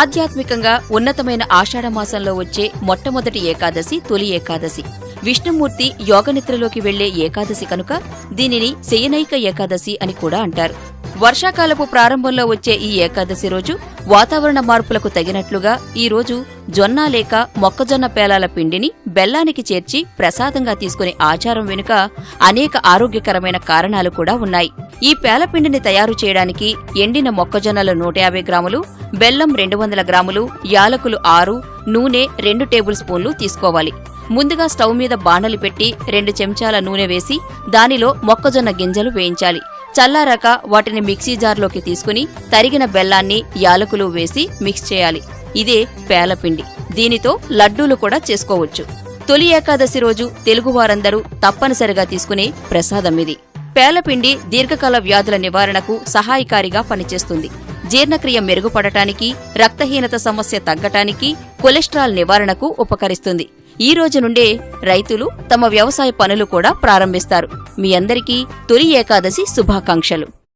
ఆధ్యాత్మికంగా ఉన్నతమైన ఆషాఢమాసంలో వచ్చే మొట్టమొదటి ఏకాదశి తొలి ఏకాదశి. విష్ణుమూర్తి యోగనిద్రలోకి వెళ్ళే ఏకాదశి కనుక దీనిని శయనైక ఏకాదశి అని కూడా అంటారు. వర్షాకాలపు ప్రారంభంలో వచ్చే ఈ ఏకాదశి రోజు వాతావరణ మార్పులకు తగినట్లుగా ఈ రోజు జొన్న లేక మొక్కజొన్న పేలాల పిండిని బెల్లానికి చేర్చి ప్రసాదంగా తీసుకునే ఆచారం వెనుక అనేక ఆరోగ్యకరమైన కారణాలు కూడా ఉన్నాయి. ఈ పేలపిండిని తయారు చేయడానికి ఎండిన మొక్కజొన్నలు నూట యాభై గ్రాములు బెల్లం రెండు వందల గ్రాములు యాలకులు ఆరు నూనె రెండు టేబుల్ స్పూన్లు తీసుకోవాలి. ముందుగా స్టవ్ మీద బాణలు పెట్టి రెండు చెంచాల నూనె వేసి దానిలో మొక్కజొన్న గింజలు వేయించాలి. చల్లారాక వాటిని మిక్సీ జార్లోకి తీసుకుని తరిగిన బెల్లాన్ని యాలకులు వేసి మిక్స్ చేయాలి. ఇదే పేలపిండి. దీనితో లడ్డూలు కూడా చేసుకోవచ్చు. తొలి ఏకాదశి రోజు తెలుగువారందరూ తప్పనిసరిగా తీసుకునే ప్రసాదం ఇది. పేలపిండి దీర్ఘకాల వ్యాధుల నివారణకు సహాయకారిగా పనిచేస్తుంది. జీర్ణక్రియ మెరుగుపడటానికి రక్తహీనత సమస్య తగ్గటానికి కొలెస్ట్రాల్ నివారణకు ఉపకరిస్తుంది. ఈ రోజు నుండే రైతులు తమ వ్యవసాయ పనులు కూడా ప్రారంభిస్తారు. మీ అందరికీ తొలి ఏకాదశి శుభాకాంక్షలు.